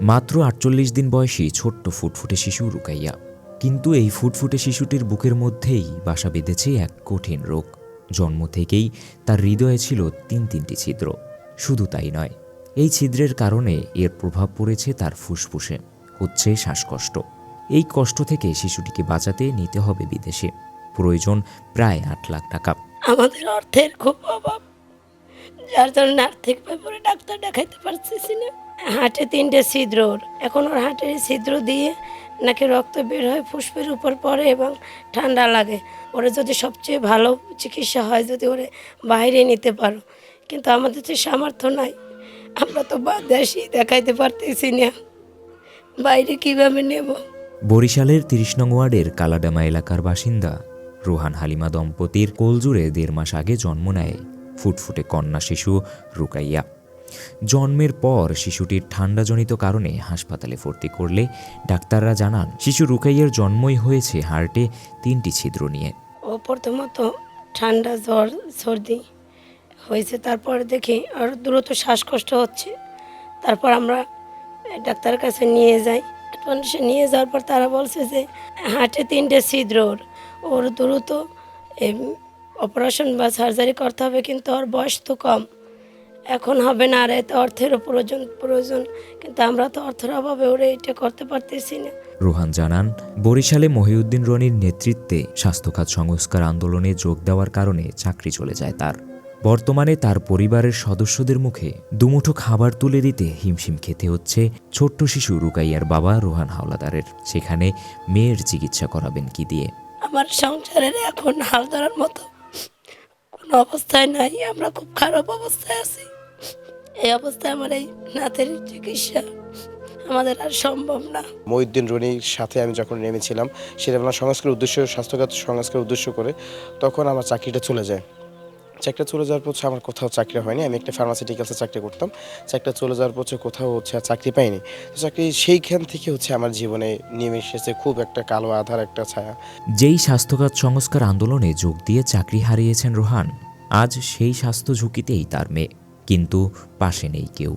মাত্র আটচল্লিশ দিন বয়সী ছোট্ট ফুটফুটে শিশু রুকাইয়া। কিন্তু এই ফুটফুটে শিশুটির বুকের মধ্যেই বাসা বেঁধেছে এক কঠিন রোগ। জন্ম থেকেই তার হৃদয়ে ছিল তিন তিনটি ছিদ্র। শুধু তাই নয়, এই ছিদ্রের কারণে এর প্রভাব পড়েছে তার ফুসফুসে। হচ্ছে শ্বাসকষ্ট। এই কষ্ট থেকে শিশুটিকে বাঁচাতে নিতে হবে বিদেশে। প্রয়োজন প্রায় আট লাখ টাকা। আমাদের অর্থের খুব অভাব। যার জন্য আর্থিক ব্যাপারে ডাক্তার দেখাইতে পারতেছি না। হাটে তিনটে ছিদ্র এখন ওর হাটের ছিদ্র দিয়ে নাকি রক্ত বের হয় ফুসফুসের উপর পড়ে এবং ঠান্ডা লাগে। ওরা যদি সবচেয়ে ভালো চিকিৎসা হয়, যদি ওরে বাইরে নিতে পারো। কিন্তু আমাদের তো সামর্থ্য নাই, আমরা তো বা দেশই দেখাইতে পারতেছি না। বাইরে কীভাবে নেব? বরিশালের তিরিশ নং ওয়ার্ডের কালাডামা এলাকার বাসিন্দা রোহান হালিমা দম্পতির কোলজুড়ে দেড় মাস আগে জন্ম নেয় ফুটফুটে কন্যা শিশু রুকাইয়া। জন্মের পর শিশুটির ঠান্ডাজনিত কারণে হাসপাতালে ভর্তি করলে ডাক্তাররা জানান, শিশু রুকাইয়ার জন্মই হয়েছে হার্টে তিনটি ছিদ্র নিয়ে। ও প্রথমত ঠান্ডা জ্বর, সর্দি হয়েছে, তারপর দেখি আর দ্রুত শ্বাসকষ্ট হচ্ছে। তারপর আমরা ডাক্তারের কাছে নিয়ে যাই। সে নিয়ে যাওয়ার পর তারা বলছে যে, হার্টে তিনটে ছিদ্র, ওর ওর দ্রুত অপারেশন বা সার্জারি করতে হবে, কিন্তু ওর বয়স তো কম। এখন হবে না আর এতে অর্থেরও প্রয়োজন প্রয়োজন। কিন্তু আমরা তো অর্থের অভাবে ওরে এটা করতে পারতেছি না। রোহান জানান বরিশালে মহিউদ্দিন রনির নেতৃত্বে স্বাস্থ্যখাত সংস্কার আন্দোলনে যোগ দেওয়ার কারণে চাকরি চলে যায় তার। বর্তমানে তার পরিবারের সদস্যদের মুখে দুমুঠো খাবার তুলে দিতে হিমশিম খেতে হচ্ছে ছোট্ট শিশু রুকাইয়ার বাবা রোহান হাওলাদারের। সেখানে মেয়ের চিকিৎসা করাবেন কি দিয়ে? আমার সংসারের এখন হাল ধরার মতো কোনো অবস্থায় নাই, আমরা খুব খারাপ অবস্থায় আছি। এই অবস্থায় আমার এই নাতের চিকিৎসা আমাদের আর সম্ভব না। মহিউদ্দিন রনির সাথে আমি যখন নেমেছিলাম, সেটা সংস্কার উদ্দেশ্য, স্বাস্থ্যগত সংস্কার উদ্দেশ্য করে তখন আমার চাকরিটা চলে যায়। চাকরিটা চলে যাওয়ার পর আমার কোথাও চাকরি হয়নি। আমি একটা ফার্মাসিউটিক্যালসে চাকরি করতাম। চাকরিটা চলে যাওয়ার পর কোথাও হচ্ছে আর চাকরি পাইনি। তো চাকরি সেইখান থেকে হচ্ছে আমার জীবনে নেমে এসেছে খুব একটা কালো আধার, একটা ছায়া। যেই স্বাস্থ্যখাত সংস্কার আন্দোলনে যোগ দিয়ে চাকরি হারিয়েছেন রোহান, আজ সেই স্বাস্থ্য ঝুঁকিতেই তার মেয়ে। কিন্তু পাশে নেই কেউ।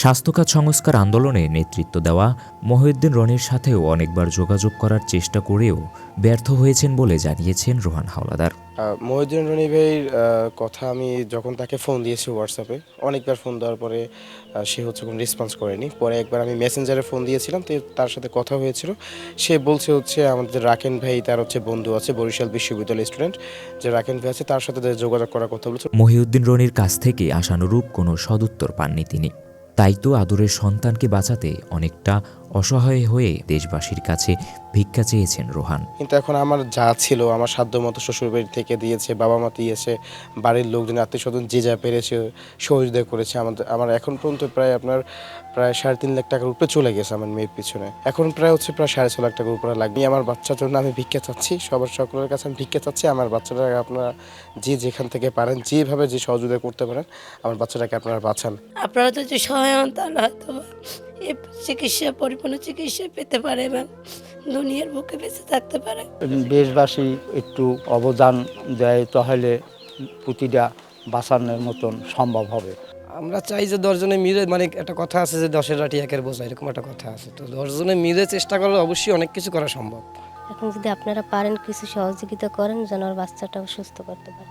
স্বাস্থ্যখাত সংস্কার আন্দোলনে নেতৃত্ব দেওয়া মহিউদ্দিন রনির সাথেও অনেকবার যোগাযোগ করার চেষ্টা করেও ব্যর্থ হয়েছেন বলে জানিয়েছেন রোহান হাওলাদার। মহিউদ্দিন রনি ভাইয়ের কথা আমি যখন তাকে ফোন দিয়েছি হোয়াটসঅ্যাপে অনেকবার ফোন দেওয়ার পরে সে হচ্ছে কোনো রেসপন্স করেনি। পরে একবার আমি মেসেঞ্জারে ফোন দিয়েছিলাম তো তার সাথে কথা হয়েছিল। সে বলছে হচ্ছে আমাদের রাকেন ভাই তার হচ্ছে বন্ধু আছে বরিশাল বিশ্ববিদ্যালয় স্টুডেন্ট যে রাকেন ভাই আছে তার সাথে যোগাযোগ করার কথা বলছে। মহিউদ্দিন রনির কাছ থেকে আশানুরূপ কোনো সদুত্তর পাননি তিনি। তাই তো আদরের সন্তানকে বাঁচাতে অনেকটা অসহায় হয়ে দেশবাসীর কাছে ভিক্ষা চেয়েছেন রোহান। কিন্তু এখন আমার যা ছিল আমার সাধ্য মতো শ্বশুরবাড়ি থেকে দিয়েছে বাবা মা দিয়েছে বাড়ির লোকজন আত্মীয় স্বজন যে যা পেরেছে সহযোগিতা করেছে আমাদের আমার এখন পর্যন্ত প্রায় আপনার প্রায় সাড়ে তিন লাখ টাকার উপরে চলে গেছে আমার মেয়ের পিছনে। এখন প্রায় হচ্ছে প্রায় সাড়ে ছ লাখ টাকার উপরে লাগবে। আমার বাচ্চার জন্য আমি ভিক্ষা চাচ্ছি সবার সকলের কাছে আমি ভিক্ষা চাচ্ছি আমার বাচ্চাটাকে আপনারা যে যেখান থেকে পারেন যেভাবে যে সহযোগিতা করতে পারেন আমার বাচ্চাটাকে আপনারা বাঁচান। আপনারা যদি সহায় হন তাহলে হয়তো চিকিৎসা পরিপূর্ণ চিকিৎসা পেতে পারে এবং দুনিয়ার বুকে বেঁচে থাকতে পারে। দেশবাসী একটু অবদান দেয় তাহলে প্রতিটা বাঁচানোর মতন সম্ভব হবে। আমরা চাই যে দশজনে মিলে মানে একটা কথা আছে যে দশের রাটি একের বোঝা এরকম একটা কথা আছে। তো দশজনে মিলে চেষ্টা করলে অবশ্যই অনেক কিছু করা সম্ভব। এখন যদি আপনারা পারেন কিছু সহযোগিতা করেন যেন ওর বাচ্চাটাও সুস্থ করতে পারে।